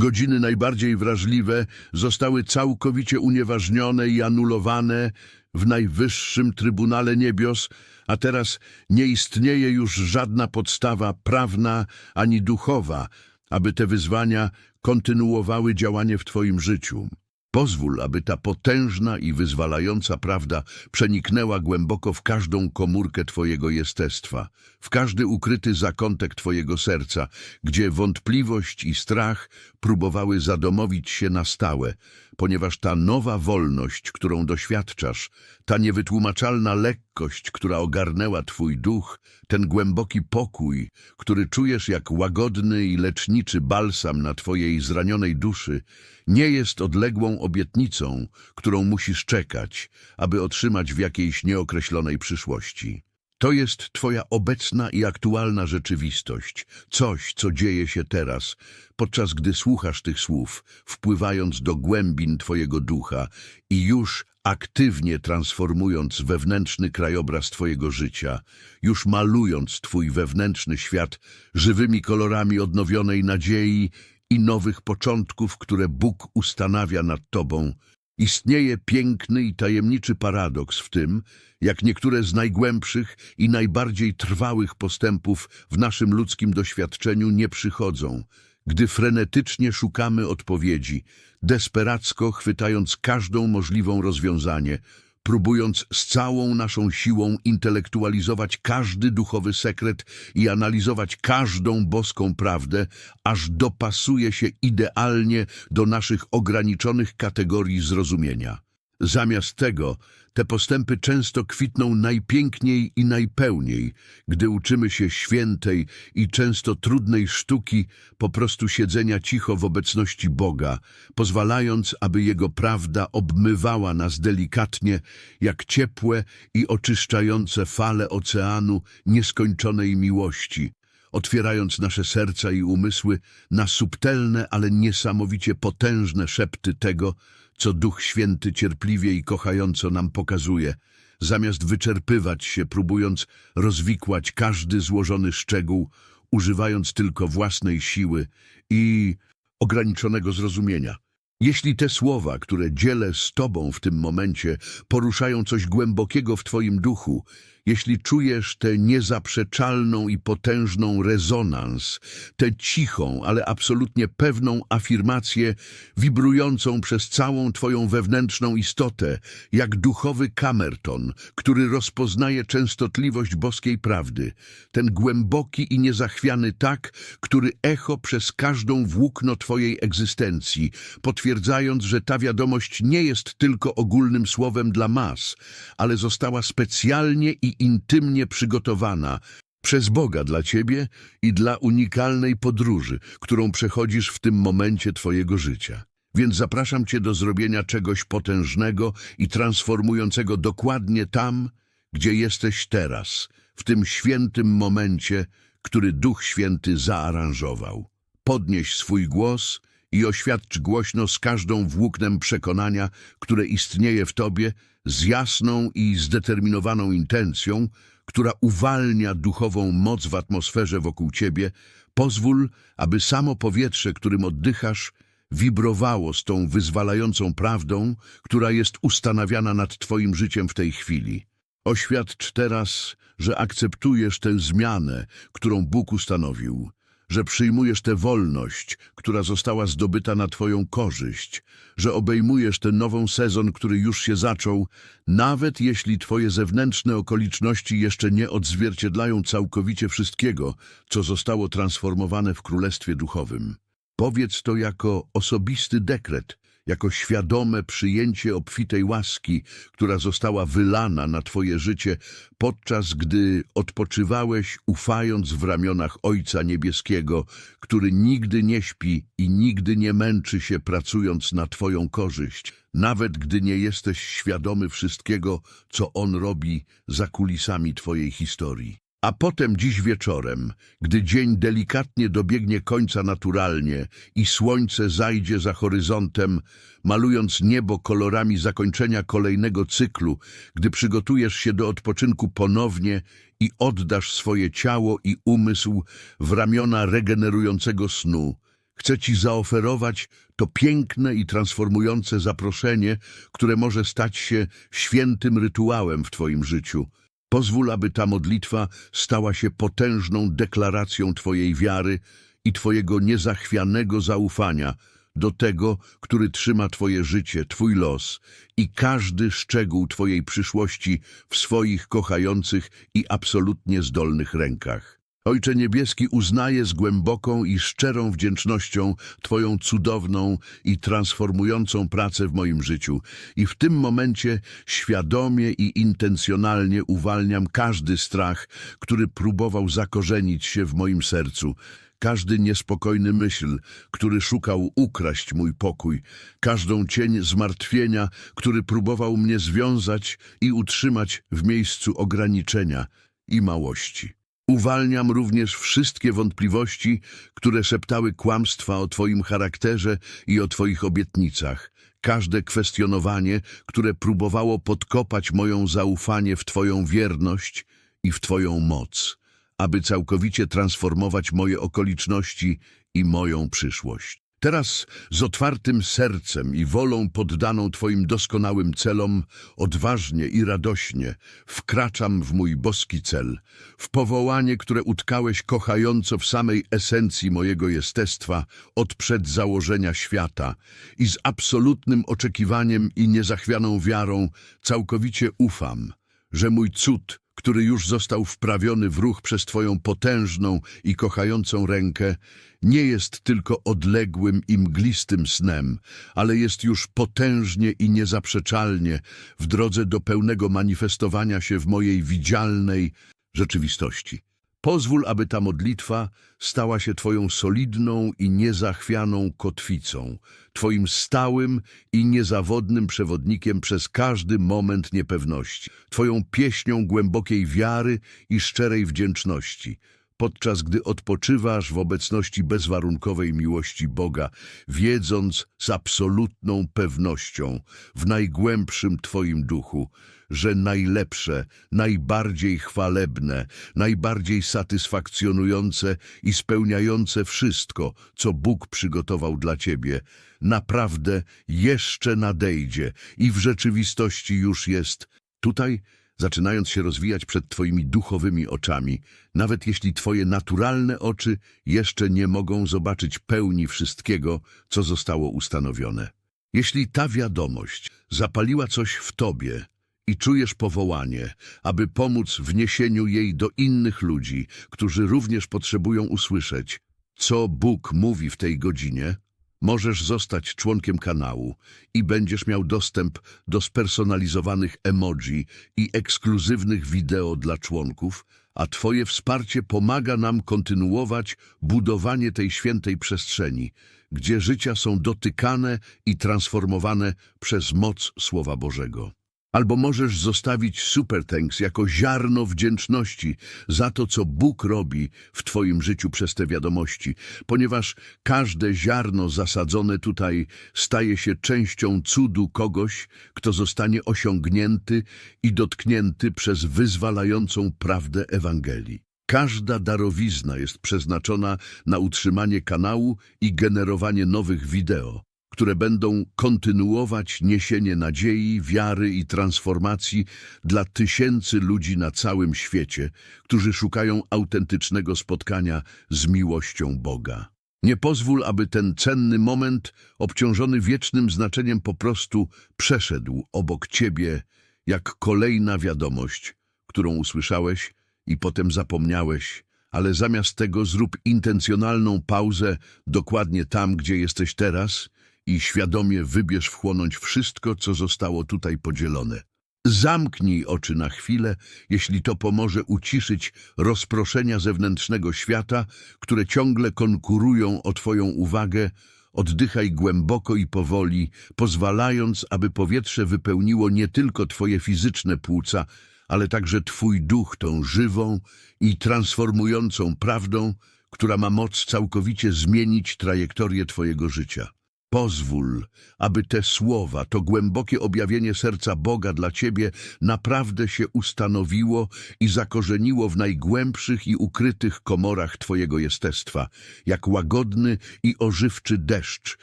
Godziny najbardziej wrażliwe zostały całkowicie unieważnione i anulowane w najwyższym Trybunale Niebios, a teraz nie istnieje już żadna podstawa prawna ani duchowa, aby te wyzwania kontynuowały działanie w Twoim życiu. Pozwól, aby ta potężna i wyzwalająca prawda przeniknęła głęboko w każdą komórkę Twojego jestestwa, w każdy ukryty zakątek Twojego serca, gdzie wątpliwość i strach próbowały zadomowić się na stałe, ponieważ ta nowa wolność, którą doświadczasz, ta niewytłumaczalna lekkość, która ogarnęła Twój duch, ten głęboki pokój, który czujesz jak łagodny i leczniczy balsam na Twojej zranionej duszy, nie jest odległą obietnicą, którą musisz czekać, aby otrzymać w jakiejś nieokreślonej przyszłości. To jest Twoja obecna i aktualna rzeczywistość, coś, co dzieje się teraz, podczas gdy słuchasz tych słów, wpływając do głębin Twojego ducha i już aktywnie transformując wewnętrzny krajobraz Twojego życia, już malując Twój wewnętrzny świat żywymi kolorami odnowionej nadziei i nowych początków, które Bóg ustanawia nad Tobą. Istnieje piękny i tajemniczy paradoks w tym, jak niektóre z najgłębszych i najbardziej trwałych postępów w naszym ludzkim doświadczeniu nie przychodzą, gdy frenetycznie szukamy odpowiedzi, desperacko chwytając każdą możliwą rozwiązanie, próbując z całą naszą siłą intelektualizować każdy duchowy sekret i analizować każdą boską prawdę, aż dopasuje się idealnie do naszych ograniczonych kategorii zrozumienia. Zamiast tego te postępy często kwitną najpiękniej i najpełniej, gdy uczymy się świętej i często trudnej sztuki po prostu siedzenia cicho w obecności Boga, pozwalając, aby Jego prawda obmywała nas delikatnie, jak ciepłe i oczyszczające fale oceanu nieskończonej miłości, otwierając nasze serca i umysły na subtelne, ale niesamowicie potężne szepty tego, co Duch Święty cierpliwie i kochająco nam pokazuje, zamiast wyczerpywać się, próbując rozwikłać każdy złożony szczegół, używając tylko własnej siły i ograniczonego zrozumienia. Jeśli te słowa, które dzielę z Tobą w tym momencie, poruszają coś głębokiego w Twoim duchu, jeśli czujesz tę niezaprzeczalną i potężną rezonans, tę cichą, ale absolutnie pewną afirmację, wibrującą przez całą Twoją wewnętrzną istotę, jak duchowy kamerton, który rozpoznaje częstotliwość boskiej prawdy, ten głęboki i niezachwiany tak, który echo przez każdą włókno Twojej egzystencji, potwierdzając, że ta wiadomość nie jest tylko ogólnym słowem dla mas, ale została specjalnie i intymnie przygotowana przez Boga dla Ciebie i dla unikalnej podróży, którą przechodzisz w tym momencie Twojego życia. Więc zapraszam Cię do zrobienia czegoś potężnego i transformującego dokładnie tam, gdzie jesteś teraz, w tym świętym momencie, który Duch Święty zaaranżował. Podnieś swój głos i oświadcz głośno z każdą włóknem przekonania, które istnieje w Tobie, z jasną i zdeterminowaną intencją, która uwalnia duchową moc w atmosferze wokół Ciebie, pozwól, aby samo powietrze, którym oddychasz, wibrowało z tą wyzwalającą prawdą, która jest ustanawiana nad Twoim życiem w tej chwili. Oświadcz teraz, że akceptujesz tę zmianę, którą Bóg ustanowił, że przyjmujesz tę wolność, która została zdobyta na Twoją korzyść, że obejmujesz ten nową sezon, który już się zaczął, nawet jeśli Twoje zewnętrzne okoliczności jeszcze nie odzwierciedlają całkowicie wszystkiego, co zostało transformowane w Królestwie Duchowym. Powiedz to jako osobisty dekret, jako świadome przyjęcie obfitej łaski, która została wylana na Twoje życie, podczas gdy odpoczywałeś, ufając w ramionach Ojca Niebieskiego, który nigdy nie śpi i nigdy nie męczy się pracując na Twoją korzyść, nawet gdy nie jesteś świadomy wszystkiego, co On robi za kulisami Twojej historii. A potem dziś wieczorem, gdy dzień delikatnie dobiegnie końca naturalnie i słońce zajdzie za horyzontem, malując niebo kolorami zakończenia kolejnego cyklu, gdy przygotujesz się do odpoczynku ponownie i oddasz swoje ciało i umysł w ramiona regenerującego snu, Chcę Ci zaoferować to piękne i transformujące zaproszenie, które może stać się świętym rytuałem w Twoim życiu. Pozwól, aby ta modlitwa stała się potężną deklaracją Twojej wiary i Twojego niezachwianego zaufania do tego, który trzyma Twoje życie, Twój los i każdy szczegół Twojej przyszłości w swoich kochających i absolutnie zdolnych rękach. Ojcze Niebieski, uznaję z głęboką i szczerą wdzięcznością Twoją cudowną i transformującą pracę w moim życiu. I w tym momencie świadomie i intencjonalnie uwalniam każdy strach, który próbował zakorzenić się w moim sercu, każdy niespokojny myśl, który szukał ukraść mój pokój, każdą cień zmartwienia, który próbował mnie związać i utrzymać w miejscu ograniczenia i małości. Uwalniam również wszystkie wątpliwości, które szeptały kłamstwa o Twoim charakterze i o Twoich obietnicach. Każde kwestionowanie, które próbowało podkopać moją zaufanie w Twoją wierność i w Twoją moc, aby całkowicie transformować moje okoliczności i moją przyszłość. Teraz z otwartym sercem i wolą poddaną Twoim doskonałym celom, odważnie i radośnie wkraczam w mój boski cel, w powołanie, które utkałeś kochająco w samej esencji mojego jestestwa od przedzałożenia świata i z absolutnym oczekiwaniem i niezachwianą wiarą całkowicie ufam, że mój cud, który już został wprawiony w ruch przez Twoją potężną i kochającą rękę, nie jest tylko odległym i mglistym snem, ale jest już potężnie i niezaprzeczalnie w drodze do pełnego manifestowania się w mojej widzialnej rzeczywistości. Pozwól, aby ta modlitwa stała się Twoją solidną i niezachwianą kotwicą, Twoim stałym i niezawodnym przewodnikiem przez każdy moment niepewności, Twoją pieśnią głębokiej wiary i szczerej wdzięczności, podczas gdy odpoczywasz w obecności bezwarunkowej miłości Boga, wiedząc z absolutną pewnością w najgłębszym Twoim duchu, że najlepsze, najbardziej chwalebne, najbardziej satysfakcjonujące i spełniające wszystko, co Bóg przygotował dla Ciebie, naprawdę jeszcze nadejdzie i w rzeczywistości już jest. Tutaj zaczynając się rozwijać przed Twoimi duchowymi oczami, nawet jeśli Twoje naturalne oczy jeszcze nie mogą zobaczyć pełni wszystkiego, co zostało ustanowione. Jeśli ta wiadomość zapaliła coś w Tobie i czujesz powołanie, aby pomóc w niesieniu jej do innych ludzi, którzy również potrzebują usłyszeć, co Bóg mówi w tej godzinie, Możesz zostać członkiem kanału i będziesz miał dostęp do spersonalizowanych emoji i ekskluzywnych wideo dla członków, a Twoje wsparcie pomaga nam kontynuować budowanie tej świętej przestrzeni, gdzie życia są dotykane i transformowane przez moc Słowa Bożego. Albo możesz zostawić super thanks jako ziarno wdzięczności za to, co Bóg robi w Twoim życiu przez te wiadomości, ponieważ każde ziarno zasadzone tutaj staje się częścią cudu kogoś, kto zostanie osiągnięty i dotknięty przez wyzwalającą prawdę Ewangelii. Każda darowizna jest przeznaczona na utrzymanie kanału i generowanie nowych wideo które będą kontynuować niesienie nadziei, wiary i transformacji dla tysięcy ludzi na całym świecie, którzy szukają autentycznego spotkania z miłością Boga. Nie pozwól, aby ten cenny moment, obciążony wiecznym znaczeniem, po prostu przeszedł obok Ciebie jak kolejna wiadomość, którą usłyszałeś i potem zapomniałeś, ale zamiast tego zrób intencjonalną pauzę dokładnie tam, gdzie jesteś teraz i świadomie wybierz wchłonąć wszystko, co zostało tutaj podzielone. Zamknij oczy na chwilę, jeśli to pomoże uciszyć rozproszenia zewnętrznego świata, które ciągle konkurują o Twoją uwagę. Oddychaj głęboko i powoli, pozwalając, aby powietrze wypełniło nie tylko Twoje fizyczne płuca, ale także Twój duch tą żywą i transformującą prawdą, która ma moc całkowicie zmienić trajektorię Twojego życia. Pozwól, aby te słowa, to głębokie objawienie serca Boga dla Ciebie naprawdę się ustanowiło i zakorzeniło w najgłębszych i ukrytych komorach Twojego jestestwa, jak łagodny i ożywczy deszcz,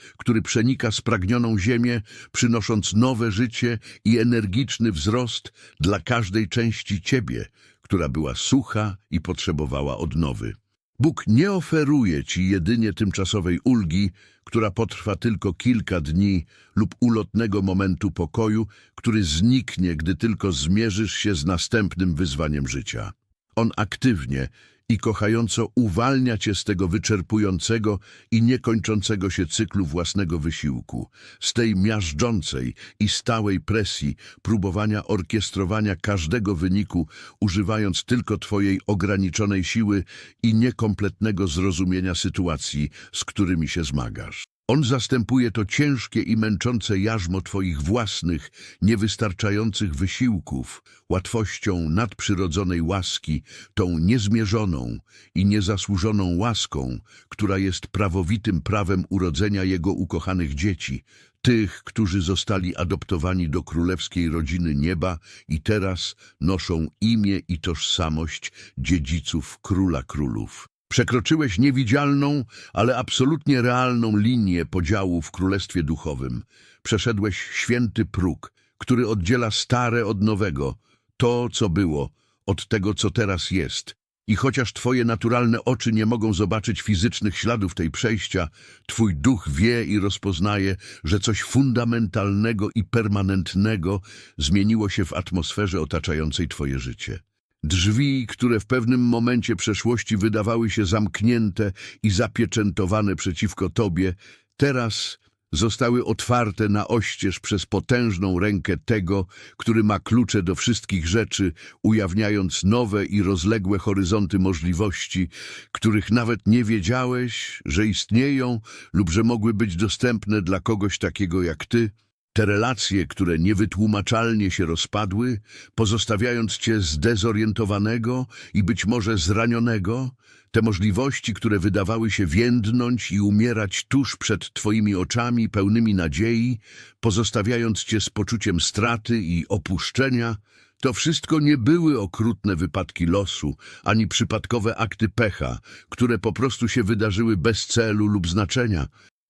który przenika spragnioną ziemię, przynosząc nowe życie i energiczny wzrost dla każdej części Ciebie, która była sucha i potrzebowała odnowy. Bóg nie oferuje ci jedynie tymczasowej ulgi, która potrwa tylko kilka dni lub ulotnego momentu pokoju, który zniknie, gdy tylko zmierzysz się z następnym wyzwaniem życia. On aktywnie i kochająco uwalnia cię z tego wyczerpującego i niekończącego się cyklu własnego wysiłku, z tej miażdżącej i stałej presji próbowania orkiestrowania każdego wyniku, używając tylko twojej ograniczonej siły i niekompletnego zrozumienia sytuacji, z którymi się zmagasz. On zastępuje to ciężkie i męczące jarzmo Twoich własnych, niewystarczających wysiłków, łatwością nadprzyrodzonej łaski, tą niezmierzoną i niezasłużoną łaską, która jest prawowitym prawem urodzenia Jego ukochanych dzieci, tych, którzy zostali adoptowani do królewskiej rodziny nieba i teraz noszą imię i tożsamość dziedziców Króla Królów. Przekroczyłeś niewidzialną, ale absolutnie realną linię podziału w Królestwie Duchowym. Przeszedłeś święty próg, który oddziela stare od nowego, to, co było, od tego, co teraz jest. I chociaż twoje naturalne oczy nie mogą zobaczyć fizycznych śladów tej przejścia, twój duch wie i rozpoznaje, że coś fundamentalnego i permanentnego zmieniło się w atmosferze otaczającej twoje życie. Drzwi, które w pewnym momencie przeszłości wydawały się zamknięte i zapieczętowane przeciwko Tobie, teraz zostały otwarte na oścież przez potężną rękę tego, który ma klucze do wszystkich rzeczy, ujawniając nowe i rozległe horyzonty możliwości, których nawet nie wiedziałeś, że istnieją lub że mogły być dostępne dla kogoś takiego jak Ty. Te relacje, które niewytłumaczalnie się rozpadły, pozostawiając cię zdezorientowanego i być może zranionego, te możliwości, które wydawały się więdnąć i umierać tuż przed twoimi oczami pełnymi nadziei, pozostawiając cię z poczuciem straty i opuszczenia, to wszystko nie były okrutne wypadki losu, ani przypadkowe akty pecha, które po prostu się wydarzyły bez celu lub znaczenia,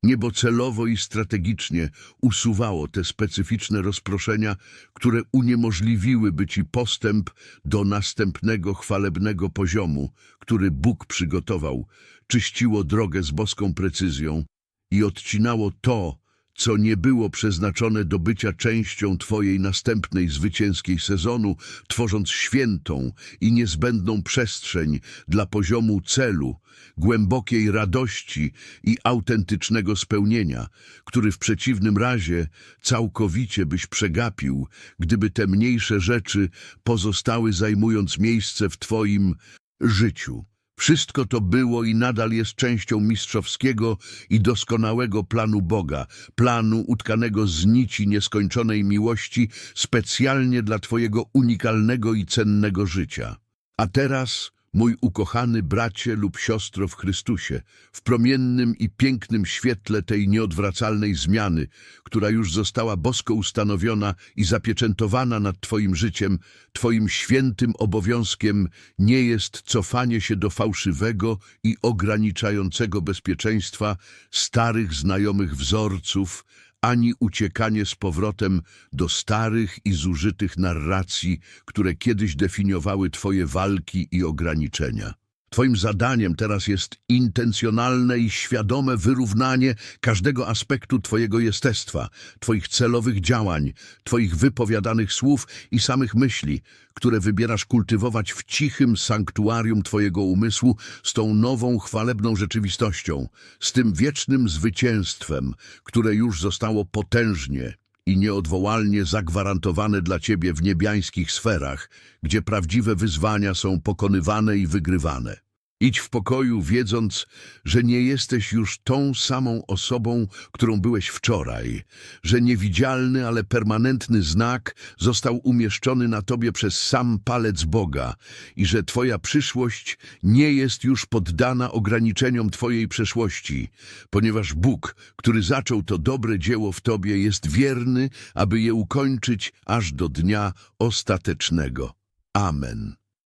Niebo celowo i strategicznie usuwało te specyficzne rozproszenia, które uniemożliwiłyby ci postęp do następnego chwalebnego poziomu, który Bóg przygotował, czyściło drogę z boską precyzją i odcinało to, co nie było przeznaczone do bycia częścią Twojej następnej zwycięskiej sezonu, tworząc świętą i niezbędną przestrzeń dla poziomu celu, głębokiej radości i autentycznego spełnienia, który w przeciwnym razie całkowicie byś przegapił, gdyby te mniejsze rzeczy pozostały zajmując miejsce w Twoim życiu. Wszystko to było i nadal jest częścią mistrzowskiego i doskonałego planu Boga, planu utkanego z nici nieskończonej miłości specjalnie dla Twojego unikalnego i cennego życia. A teraz mój ukochany bracie lub siostro w Chrystusie, w promiennym i pięknym świetle tej nieodwracalnej zmiany, która już została bosko ustanowiona i zapieczętowana nad Twoim życiem, Twoim świętym obowiązkiem nie jest cofanie się do fałszywego i ograniczającego bezpieczeństwa starych znajomych wzorców, ani uciekanie z powrotem do starych i zużytych narracji, które kiedyś definiowały Twoje walki i ograniczenia. Twoim zadaniem teraz jest intencjonalne i świadome wyrównanie każdego aspektu Twojego jestestwa, Twoich celowych działań, Twoich wypowiadanych słów i samych myśli, które wybierasz kultywować w cichym sanktuarium Twojego umysłu z tą nową, chwalebną rzeczywistością, z tym wiecznym zwycięstwem, które już zostało potężnie i nieodwołalnie zagwarantowane dla Ciebie w niebiańskich sferach, gdzie prawdziwe wyzwania są pokonywane i wygrywane. Idź w pokoju, wiedząc, że nie jesteś już tą samą osobą, którą byłeś wczoraj, że niewidzialny, ale permanentny znak został umieszczony na tobie przez sam palec Boga i że twoja przyszłość nie jest już poddana ograniczeniom twojej przeszłości, ponieważ Bóg, który zaczął to dobre dzieło w tobie, jest wierny, aby je ukończyć aż do dnia ostatecznego. Amen.